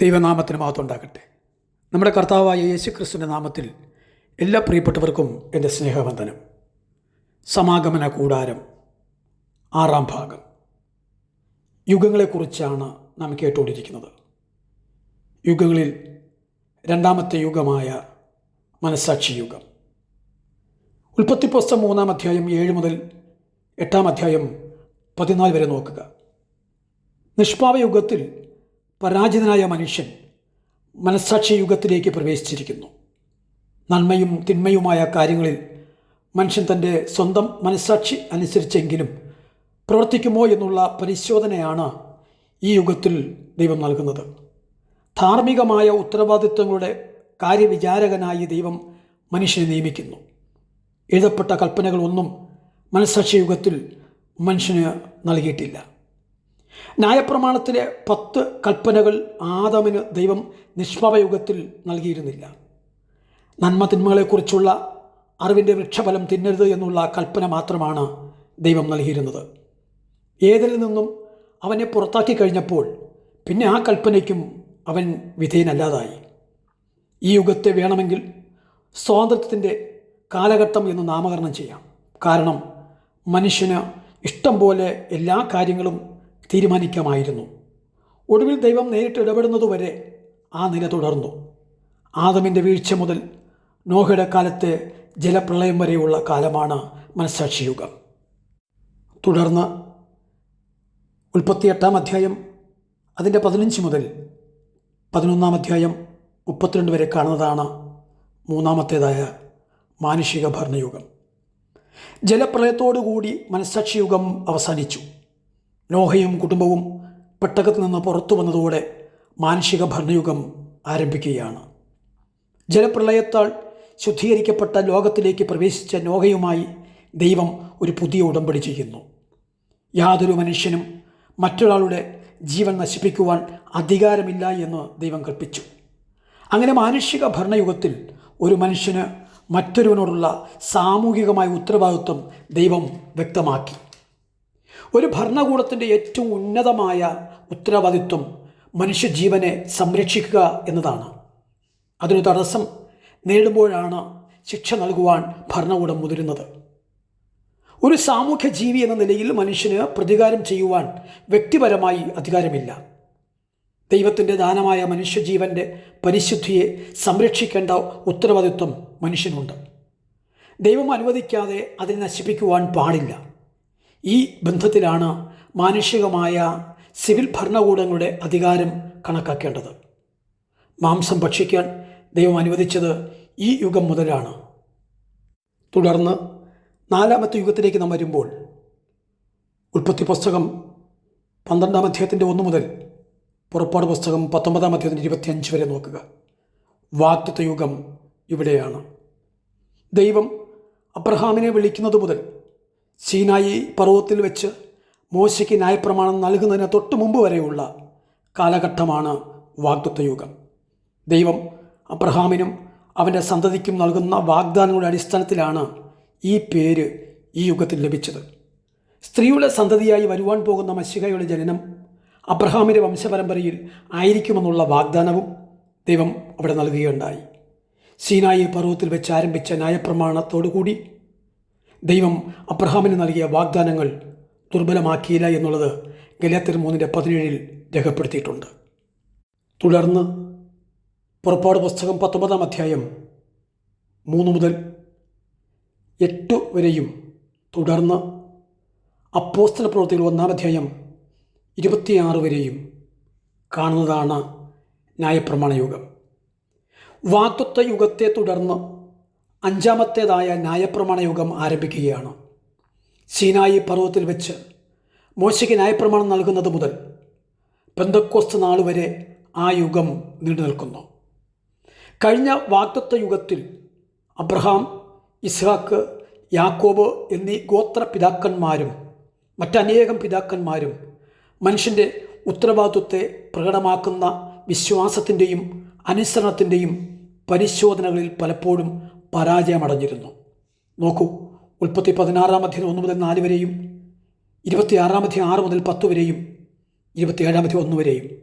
ദൈവനാമത്തിന് മഹത്വം ഉണ്ടാകട്ടെ. നമ്മുടെ കർത്താവായ യേശു ക്രിസ്തുവിന്റെ നാമത്തിൽ എല്ലാ പ്രിയപ്പെട്ടവർക്കും എന്റെ സ്നേഹവന്ദനം. സമാഗമന കൂടാരം ആറാം ഭാഗം. യുഗങ്ങളെക്കുറിച്ചാണ് നാം കേട്ടുകൊണ്ടിരിക്കുന്നത്. യുഗങ്ങളിൽ രണ്ടാമത്തെ യുഗമായ മനസാക്ഷി യുഗം. ഉൽപ്പത്തി പുസ്തകം മൂന്നാം അധ്യായം ഏഴ് മുതൽ എട്ടാം അധ്യായം പതിനാല് വരെ നോക്കുക. നിഷ്പാവ യുഗത്തിൽ പരാജിതനായ മനുഷ്യൻ മനസ്സാക്ഷി യുഗത്തിലേക്ക് പ്രവേശിച്ചിരിക്കുന്നു. നന്മയും തിന്മയുമായ കാര്യങ്ങളിൽ മനുഷ്യൻ തന്റെ സ്വന്തം മനസ്സാക്ഷി അനുസരിച്ചെങ്കിലും പ്രവർത്തിക്കുമോ എന്നുള്ള പരിശോധനയാണ് ഈ യുഗത്തിൽ ദൈവം നൽകുന്നത്. ധാർമ്മികമായ ഉത്തരവാദിത്വങ്ങളുടെ കാര്യവിചാരകനായി ദൈവം മനുഷ്യനെ നിയമിക്കുന്നു. എഴുതപ്പെട്ട കൽപ്പനകളൊന്നും മനസ്സാക്ഷി യുഗത്തിൽ മനുഷ്യന് നൽകിയിട്ടില്ല. ന്യായപ്രമാണത്തിലെ പത്ത് കൽപ്പനകൾ ആദമിന് ദൈവം നിഷ്പവയുഗത്തിൽ നൽകിയിരുന്നില്ല. നന്മ തിന്മകളെക്കുറിച്ചുള്ള അറിവിന്റെ വൃക്ഷഫലം തിന്നരുത് എന്നുള്ള കൽപ്പന മാത്രമാണ് ദൈവം നൽകിയിരുന്നത്. ഏതിൽ നിന്നും അവനെ പുറത്താക്കി കഴിഞ്ഞപ്പോൾ പിന്നെ ആ കൽപ്പനയ്ക്കും അവൻ വിധേയനല്ലാതായി. ഈ യുഗത്തെ വേണമെങ്കിൽ സ്വാതന്ത്ര്യത്തിന്റെ കാലഘട്ടം എന്ന് നാമകരണം ചെയ്യാം. കാരണം മനുഷ്യന് ഇഷ്ടം പോലെ എല്ലാ കാര്യങ്ങളും തീരുമാനിക്കാമായിരുന്നു. ഒടുവിൽ ദൈവം നേരിട്ട് ഇടപെടുന്നതുവരെ ആ നില തുടർന്നു. ആദമിന്റെ വീഴ്ച മുതൽ നോഹയുടെ കാലത്തെ ജലപ്രളയം വരെയുള്ള കാലമാണ് മനസ്സാക്ഷിയുഗം. തുടർന്ന് മുൽപ്പത്തിയെട്ടാം അധ്യായം അതിന്റെ പതിനഞ്ച് മുതൽ പതിനൊന്നാം അധ്യായം മുപ്പത്തിരണ്ട് വരെ കാണുന്നതാണ് മൂന്നാമത്തേതായ മാനുഷിക ഭരണയുഗം. ജലപ്രളയത്തോടുകൂടി മനസ്സാക്ഷിയുഗം അവസാനിച്ചു. നോഹയും കുടുംബവും പെട്ടകത്ത് നിന്ന് പുറത്തു വന്നതോടെ മാനുഷിക ഭരണയുഗം ആരംഭിക്കുകയാണ്. ജലപ്രളയത്താൽ ശുദ്ധീകരിക്കപ്പെട്ട ലോകത്തിലേക്ക് പ്രവേശിച്ച നോഹയുമായി ദൈവം ഒരു പുതിയ ഉടമ്പടി ചെയ്യുന്നു. യാതൊരു മനുഷ്യനും മറ്റൊരാളുടെ ജീവൻ നശിപ്പിക്കുവാൻ അധികാരമില്ല എന്ന് ദൈവം കൽപ്പിച്ചു. അങ്ങനെ മാനുഷിക ഭരണയുഗത്തിൽ ഒരു മനുഷ്യന് മറ്റൊരുവനോടുള്ള സാമൂഹികമായ ഉത്തരവാദിത്വം ദൈവം വ്യക്തമാക്കി. ഒരു ഭരണകൂടത്തിന്റെ ഏറ്റവും ഉന്നതമായ ഉത്തരവാദിത്വം മനുഷ്യജീവനെ സംരക്ഷിക്കുക എന്നതാണ്. അതിനു തടസ്സം നേടുമ്പോഴാണ് ശിക്ഷ നൽകുവാൻ ഭരണകൂടം മുതിരുന്നത്. ഒരു സാമൂഹ്യ ജീവി എന്ന നിലയിൽ മനുഷ്യന് പ്രതികാരം ചെയ്യുവാൻ വ്യക്തിപരമായി അധികാരമില്ല. ദൈവത്തിന്റെ ദാനമായ മനുഷ്യജീവന്റെ പരിശുദ്ധിയെ സംരക്ഷിക്കേണ്ട ഉത്തരവാദിത്വം മനുഷ്യനുണ്ട്. ദൈവം അനുവദിക്കാതെ അതിനെ നശിപ്പിക്കുവാൻ പാടില്ല. ഈ ബന്ധത്തിലാണ് മാനുഷികമായ സിവിൽ ഭരണകൂടങ്ങളുടെ അധികാരം കണക്കാക്കേണ്ടത്. മാംസം ഭക്ഷിക്കാൻ ദൈവം അനുവദിച്ചത് ഈ യുഗം മുതലാണ്. തുടർന്ന് നാലാമത്തെ യുഗത്തിലേക്ക് നാം വരുമ്പോൾ ഉൽപ്പത്തി പുസ്തകം പന്ത്രണ്ടാം അധ്യായത്തിന്റെ ഒന്ന് മുതൽ പുറപ്പാട് പുസ്തകം പത്തൊമ്പതാം അധ്യായത്തിന്റെ ഇരുപത്തിയഞ്ച് വരെ നോക്കുക. വാക്തത്വ യുഗം ഇവിടെയാണ്. ദൈവം അബ്രഹാമിനെ വിളിക്കുന്നത് മുതൽ സീനായി പർവത്തിൽ വെച്ച് മോശയ്ക്ക് ന്യായപ്രമാണം നൽകുന്നതിന് തൊട്ട് മുമ്പ് വരെയുള്ള കാലഘട്ടമാണ് വാഗ്ദത്വ യുഗം ദൈവം അബ്രഹാമിനും അവന്റെ സന്തതിക്കും നൽകുന്ന വാഗ്ദാനങ്ങളുടെ അടിസ്ഥാനത്തിലാണ് ഈ പേര് ഈ യുഗത്തിൽ ലഭിച്ചത്. സ്ത്രീയുടെ സന്തതിയായി വരുവാൻ പോകുന്ന മഷികയുടെ ജനനം അബ്രഹാമിന്റെ വംശപരമ്പരയിൽ ആയിരിക്കുമെന്നുള്ള വാഗ്ദാനവും ദൈവം അവിടെ നൽകുകയുണ്ടായി. സീനായി പർവത്തിൽ വെച്ച് ആരംഭിച്ച ന്യായപ്രമാണത്തോടുകൂടി ദൈവം അബ്രഹാമിന് നൽകിയ വാഗ്ദാനങ്ങൾ ദുർബലമാക്കിയില്ല എന്നുള്ളത് ഗലാത്തിർ മൂന്നിന്റെ പതിനേഴിൽ രേഖപ്പെടുത്തിയിട്ടുണ്ട്. തുടർന്ന് പുറപ്പാട് പുസ്തകം പത്തൊമ്പതാം അധ്യായം മൂന്ന് മുതൽ എട്ട് വരെയും തുടർന്ന് അപ്പോസ്തല പ്രവൃത്തികൾ ഒന്നാം അധ്യായം ഇരുപത്തിയാറ് വരെയും കാണുന്നതാണ് ന്യായപ്രമാണ യുഗം. വാക്തത്വ യുഗത്തെ തുടർന്ന് അഞ്ചാമത്തേതായ ന്യായപ്രമാണ യുഗം ആരംഭിക്കുകയാണ്. സീനായി പർവത്തിൽ വെച്ച് മോശയ്ക്ക് ന്യായപ്രമാണം നൽകുന്നത് മുതൽ ബന്ധക്കോസ്ത് നാൾ വരെ ആ യുഗം നീണ്ടു നിൽക്കുന്നു. കഴിഞ്ഞ വാക്തത്വ യുഗത്തിൽ അബ്രഹാം ഇസ്ഹാക്ക് യാക്കോബ് എന്നീ ഗോത്ര പിതാക്കന്മാരും മറ്റനേകം പിതാക്കന്മാരും മനുഷ്യന്റെ ഉത്തരവാദിത്വത്തെ പ്രകടമാക്കുന്ന വിശ്വാസത്തിന്റെയും അനുസരണത്തിന്റെയും പരിശോധനകളിൽ പലപ്പോഴും പരാജയമടഞ്ഞിരുന്നു. നോക്കൂ ഉൽപ്പത്തി പതിനാറാം അധ്യായം ഒന്ന് മുതൽ നാല് വരെയും ഇരുപത്തിയാറാം അധ്യായം ആറ് മുതൽ പത്ത് വരെയും ഇരുപത്തിയേഴാം മധ്യം ഒന്ന് വരെയും.